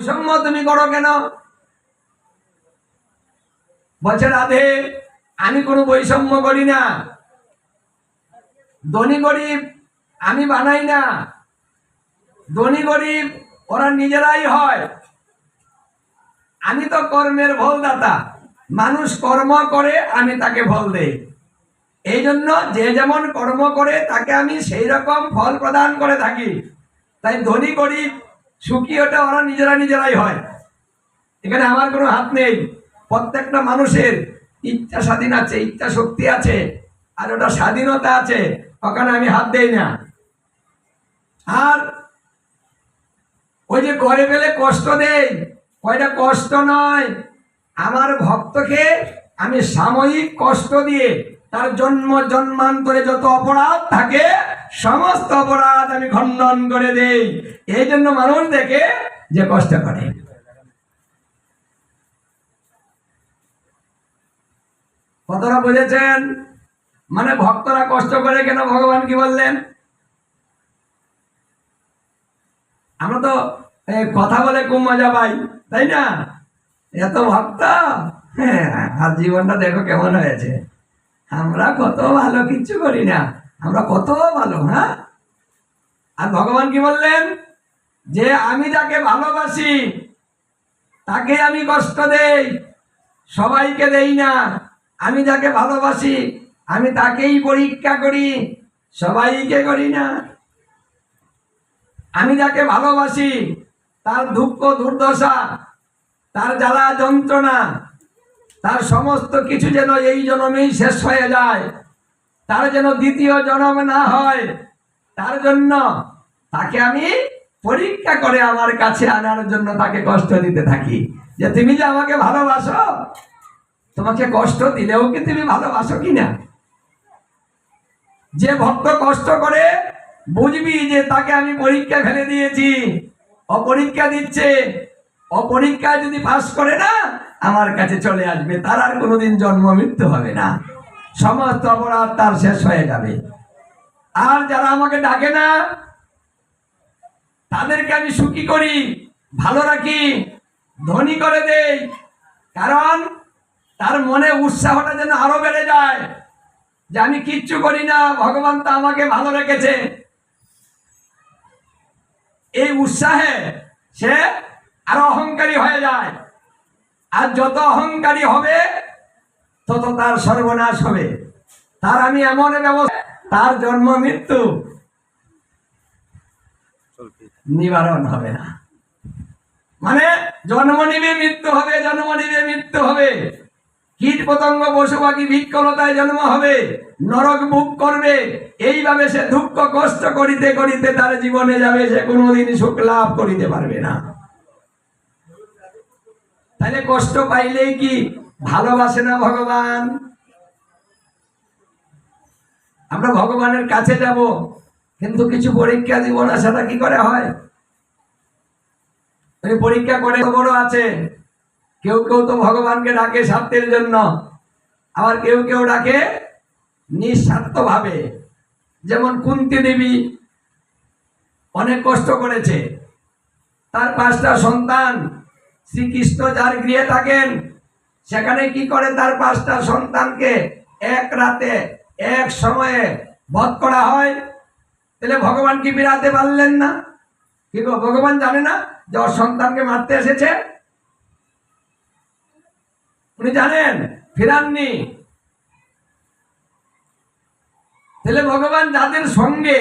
বৈষম্য তুমি করো কেন? বলছে, রাধে, আমি কোনো বৈষম্য করি না। ধনী গরিব আমি বানাই না। ধনী গরিব ওরা নিজেরাই হয়। আমি তো কর্মের ফলদাতা। মানুষ কর্ম করে, আমি তাকে ফল দেই। এই জন্য যে যেমন কর্ম করে, তাকে আমি সেই রকম ফল প্রদান করে থাকি। তাই ধনী গরিব সুখী ওটা ওরা নিজেরা নিজেরাই হয়। এখানে আমার কোনো হাত নেই। প্রত্যেকটা মানুষের ইচ্ছা স্বাধীন আছে, ইচ্ছা শক্তি আছে, আর ওটা স্বাধীনতা আছে। ওখানে আমি হাত দেই না। আর ওই যে ঘরে পেলে কষ্ট দেই, ওইটা কষ্ট নয়। আমার ভক্তকে আমি সাময়িক কষ্ট দিয়ে, তার জন্ম জন্মান্তরে যত অপরাধ থাকে সমস্ত অপরাধ আমি খণ্ডন করে দেই। এই জন্য মানুষ দেখে যে কষ্ট করে। কতটা বুঝেছেন? মানে ভক্তরা কষ্ট করে কেন ভগবান কি বললেন? আমরা তো কথা বলে খুব মজা পাই, তাই না? এত ভক্ত। হ্যাঁ আর জীবনটা দেখো কেমন হয়েছে। আমরা কত ভালো কিচ্ছু করি না। আমরা কত ভালো হ্যাঁ? আর ভগবান কি বললেন? যে আমি যাকে ভালোবাসি, তাকে আমি কষ্ট দেই, সবাইকে দেই না। আমি যাকে ভালোবাসি, আমি তাকেই পরীক্ষা করি, সবাইকে করি না। আমি যাকে ভালোবাসি, তার দুঃখ, দুর্দশা, তার জ্বালা যন্ত্রণা, তার সমস্ত কিছু যেন এই জন্মেই শেষ হয়ে যায়। তার যেন দ্বিতীয় জন্ম না হয়, তার জন্য তাকে আমি পরীক্ষা করে আমার কাছে আনার জন্য তাকে কষ্ট দিতে থাকি। যে তুমি যে আমাকে ভালোবাসো, তোমাকে কষ্ট দিলেও কি তুমি ভালোবাসো কিনা? যে ভক্ত কষ্ট করে বুঝবি যে তাকে আমি পরীক্ষা ফেলে দিয়েছি অপরীক্ষা দিচ্ছে অপরীক্ষায় যদি পাস করে না, আমার কাছে চলে আসবে, তার আর কোনোদিন জন্ম মৃত্যু হবে না। সমস্ত অপরাধ তার শেষ হয়ে যাবে। আর যারা আমাকে ডাকে না, তাদেরকে আমি সুখী করি, ভালো রাখি, ধনী করে দেই, কারণ তার মনে উৎসাহটা যেন আরও বেড়ে যায় যে আমি কিচ্ছু করি না, ভগবান তো আমাকে ভালো রেখেছে। এই উৎসাহে সে আরও অহংকারী হয়ে যায়। আর যত অহংকারী হবে তত তার সর্বনাশ হবে। তার আমি এমন ব্যবস্থা তার জন্ম মৃত্যু নিবারণ হবে না। মানে জন্ম নিবে, মৃত্যু হবে, জন্ম নিবে, মৃত্যু হবে। কীট পতঙ্গ, পশু পাখি ভিক্ষলতায় জন্ম হবে। নরক বুক করবে। এইভাবে সে দুঃখ, কষ্ট করিতে করিতে তার জীবনে যাবে। সে কোনোদিন সুখ লাভ করিতে পারবে না। তাহলে কষ্ট পাইলেই কি ভালোবাসে না ভগবান? আমরা ভগবানের কাছে যাব, কিন্তু কিছু পরীক্ষা দিব না সেটা কি করে হয়? পরীক্ষা করে বড় আছে, কেউ কেউ তো ভগবানকে ডাকে স্বার্থের জন্য, আবার কেউ কেউ ডাকে নিঃস্বার্থ ভাবে যেমন কুন্তি দেবী অনেক কষ্ট করেছে, তার পাঁচটা সন্তান শ্রীকৃষ্ণ যার গৃহে থাকেন সেখানে কি করে তার পাঁচটা সন্তানকে এক রাতে, এক সময়ে বধ করা হয়? তাহলে ভগবান কি বিরাতে পারলেন না? কি ভগবান জানে না যে ওর সন্তানকে মারতে এসেছে? উনি জানেন, ফিরাননি। তাহলে ভগবান যাদের সঙ্গে,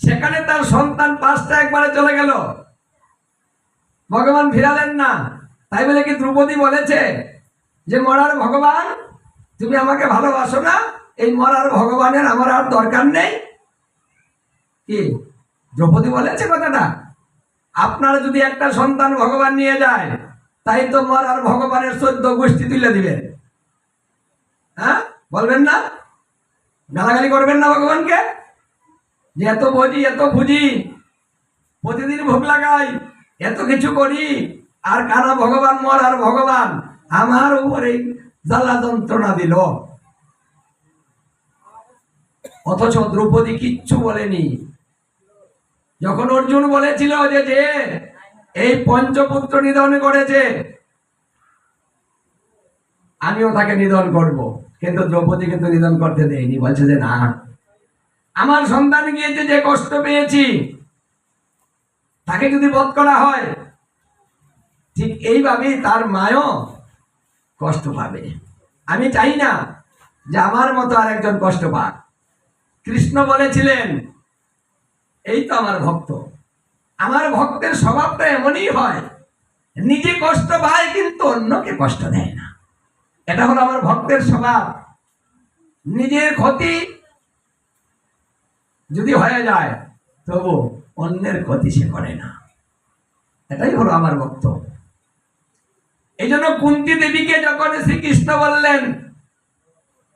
সেখানে তার সন্তান পাঁচটা একবারে চলে গেল। ভগবান ফিরালেন না। তাই বলে কি দ্রৌপদী বলেছে যে, মরার ভগবান, তুমি আমাকে ভালোবাসো না, এই মরার ভগবানের আমার আর দরকার নেই। কি? দ্রৌপদী বলেছে কথাটা? আপনার যদি একটা সন্তান ভগবান নিয়ে যায়, তাই তো মরার ভগবানের চোদ্দ গোষ্ঠী তুলে দিবেন। হ্যাঁ? বলবেন না? গালাগালি করবেন না ভগবানকে? যে, এত বুঝি এত বুঝি, প্রতিদিন ভোগ লাগাই, এত কিছু করি আর কানা ভগবান মর আর ভগবান আমার উপরে জ্বালা যন্ত্রণা দিল। অথচ দ্রৌপদী কিচ্ছু বলেনি। যখন অর্জুন বলেছিল যে যে এই পঞ্চপুত্র নিধন করেছে, আমিও তাকে নিধন করব। কিন্তু দ্রৌপদী কিন্তু নিধন করতে দেয়নি, বলছে যে না। আমার সন্তান গিয়েছে, যে কষ্ট পেয়েছি, তাকে যদি বধ করা হয় ঠিক এইভাবেই তার মায়ও কষ্ট পাবে। আমি চাই না যে আমার মতো আর একজন কষ্ট পাক। কৃষ্ণ বলেছিলেন, এই তো আমার ভক্ত। আমার ভক্তের স্বভাবটা এমনই হয়, নিজে কষ্ট পায় কিন্তু অন্যকে কষ্ট দেয় না। এটা হলো আমার ভক্তের স্বভাব। নিজের ক্ষতি যদি হয়ে যায়, তবু অন্যের ক্ষতি সে করে না। এটাই হলো আমার ভক্ত। এই জন্য কুন্তি দেবীকে যখন শ্রীকৃষ্ণ বললেন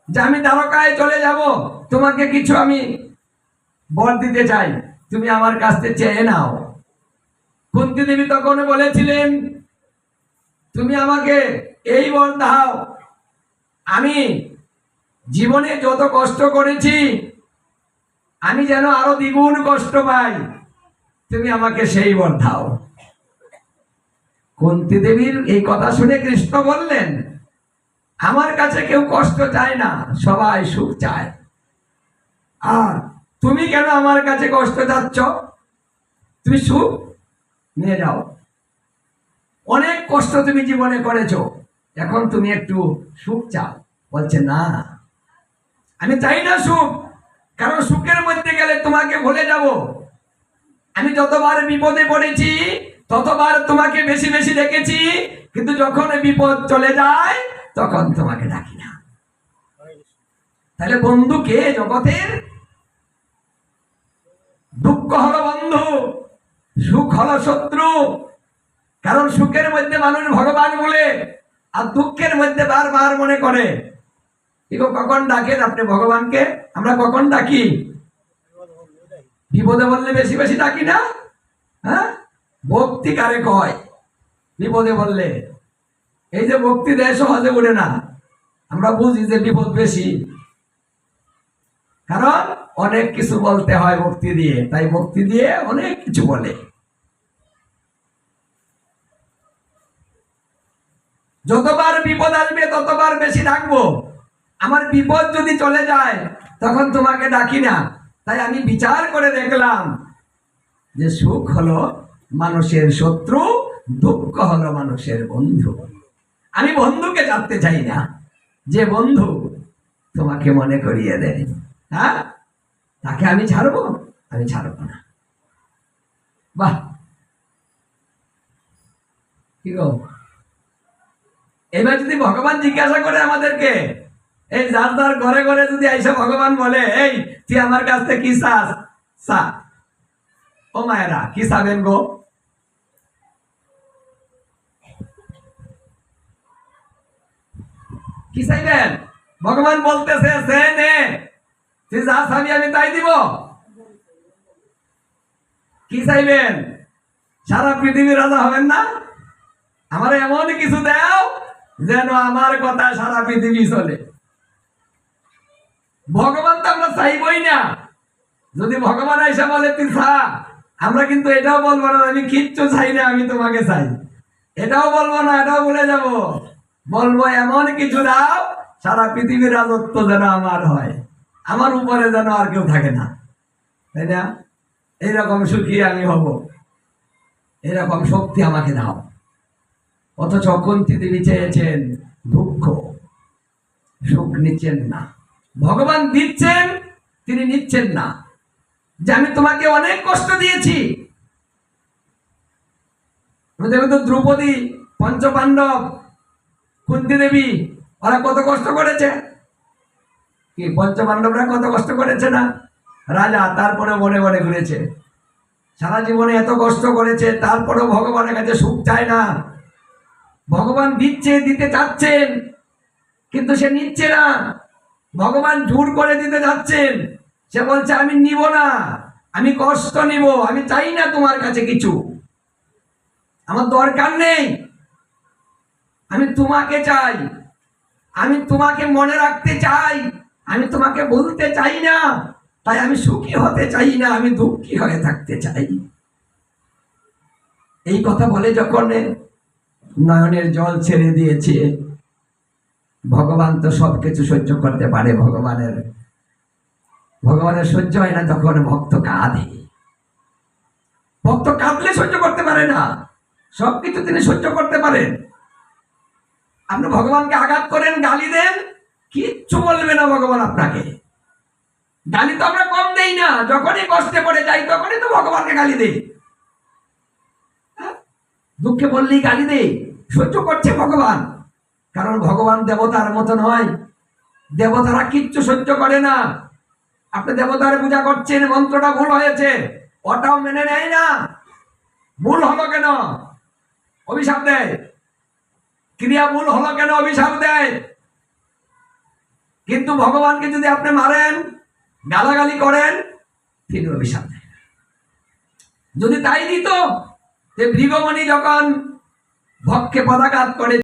যে আমি দ্বারকায় চলে যাব, তোমাকে কিছু আমি বর দিতে চাই, তুমি আমার কাছ থেকে চেয়ে নাও। কুন্তি দেবী তখন বলেছিলেন, তুমি আমাকে এই বর দাও, আমি জীবনে যত কষ্ট করেছি, আমি যেন আরও দ্বিগুণ কষ্ট পাই, তুমি আমাকে সেই বর দাও। কুন্তি দেবীর এই কথা শুনে কৃষ্ণ বললেন, আমার কাছে কেউ কষ্ট চায় না, সবাই সুখ চায়। আর তুমি কেন আমার কাছে কষ্ট চাচ্ছ? তুমি সুখ নিয়ে যাও। অনেক কষ্ট তুমি জীবনে করেছ, এখন তুমি একটু সুখ চাও। বলছে, না, আমি চাই না সুখ, কারণ সুখের মধ্যে গেলে তোমাকে ভুলে যাব। আমি যতবার বিপদে পড়েছি ততবার তোমাকে বেশি বেশি দেখেছি, কিন্তু যখন বিপদ চলে যায়, তখন তোমাকে ডাকি না। তাহলে বন্ধু কে জগতের? দুঃখ হলো বন্ধু, সুখ হলো শত্রু। কারণ সুখের মধ্যে মানুষ ভগবান বলে, আর দুঃখের মধ্যে বারবার মনে করে। এগো কখন ডাকেন আপনি ভগবানকে? আমরা কখন ডাকি? বিপদে বললে বেশি বেশি ডাকি না? হ্যাঁ? ভক্তি কারে কয়? বিপদে বললে এই যে ভক্তি দেয়, সহজে উঠে না। আমরা বুঝি যে বিপদ বেশি। কারণ অনেক কিছু বলতে হয় ভক্তি দিয়ে, তাই ভক্তি দিয়ে অনেক কিছু বলে। যতবার বিপদ আসবে, ততবার বেশি ডাকবো। আমার বিপদ যদি চলে যায়, তখন তোমাকে ডাকি না। তাই আমি বিচার করে দেখলাম যে সুখ হলো মানুষের শত্রু, দুঃখ হলো মানুষের বন্ধু। আমি বন্ধুকে জানতে চাই না, যে বন্ধু তোমাকে মনে করিয়ে দেয়। হ্যাঁ? তাকে আমি ছাড়বো? আমি ছাড়বো না। বাহ! কি গো? এবার যদি ভগবান জিজ্ঞাসা করে আমাদেরকে, এই যার যার ঘরে ঘরে যদি আইসা ভগবান বলে, এই, তুই আমার কাছ থেকে কি চাস? ও মায়েরা, কি চাবেন গো? কি চাইবেন? ভগবান বলতেছে নে তুই যা চাবি আমি তাই দিব। কি চাইবেন? সারা পৃথিবীর রাজা হবেন না? আমার এমন কিছু দাও যেন আমার কথা সারা পৃথিবী চলে ভগবান তো আমরা চাইবই না। যদি ভগবান এসে বলে, তুই খা আমরা কিন্তু এটাও বলব না আমি কিচ্ছু চাই না, আমি তোমাকে চাই। এটাও বলব না, এটাও বলে যাব। বলব, এমন কিছু দাও, সারা পৃথিবীর রাজত্ব যেন আমার হয়। আমার উপরে যেন আর কেউ থাকে না। তাই না? এইরকম সুখী আমি হব। এরকম শক্তি আমাকে দাও। অথচ কুন্তি দেবী চেয়েছেন দুঃখ। সুখ নিচ্ছেন না। ভগবান দিচ্ছেন, তিনি নিচ্ছেন না। যে আমি তোমাকে অনেক কষ্ট দিয়েছি। দেখো তো দ্রৌপদী, পঞ্চপাণ্ডব কুন্তি দেবী, ওরা কত কষ্ট করেছে? কি পঞ্চপাণ্ডবরা কত কষ্ট করেছে না? রাজা তারপরে মনে মনে ঘুরেছে। সারা জীবনে এত কষ্ট করেছে, তারপরেও ভগবানের কাছে সুখ চায় না। ভগবান দিচ্ছে, দিতে চাচ্ছেন, কিন্তু সে নিচ্ছে না। ভগবান জোর করে দিতে যাচ্ছেন। সে বলছে, আমি নিব না। আমি কষ্ট নিব। আমি চাই না তোমার কাছে কিছু। আমার দরকার নেই। আমি তোমাকে চাই। আমি তোমাকে মনে রাখতে চাই। আমি তোমাকে বলতে চাই না। তাই আমি সুখী হতে চাই না, আমি দুঃখী হয়ে থাকতে চাই। এই কথা বলে যখন নয়নের জল ছেড়ে দিয়েছে, ভগবান তো সবকিছু সহ্য করতে পারে ভগবানের। ভগবানের সহ্য হয় না যখন ভক্ত কাঁদে। ভক্ত কাঁদলে সহ্য করতে পারে না। সবকিছু তিনি সহ্য করতে পারেন। আপনি ভগবানকে আঘাত করেন, গালি দেন, কিচ্ছু বলবে না ভগবান আপনাকে। গালি তো আমরা কম দেই না, যখনই কষ্টে পড়ে যাই, তখনই তো ভগবানকে গালি দেই। হ্যাঁ? দুঃখে বললেই গালি দেই, সহ্য করছে ভগবান। কারণ ভগবান দেবতার মতো নয় দেবতারা কিচ্ছু সহ্য করে না। আপনি দেবতার পূজা করছেন, মন্ত্রটা ভুল হয়েছে, ওটাও মেনে নেয় না। ভুল হলো কেন? অভিশাপ দেয়। ক্রিয়া ভুল হলো কেন অভিশাপ দেয়? কিন্তু ভগবানকে যদি আপনি মারেন, গালাগালি করেন, তিনি অভিশাপ দেন যদি তাই দিত যে ভৃগমণি যখন ভক্ষে পদাঘাত করে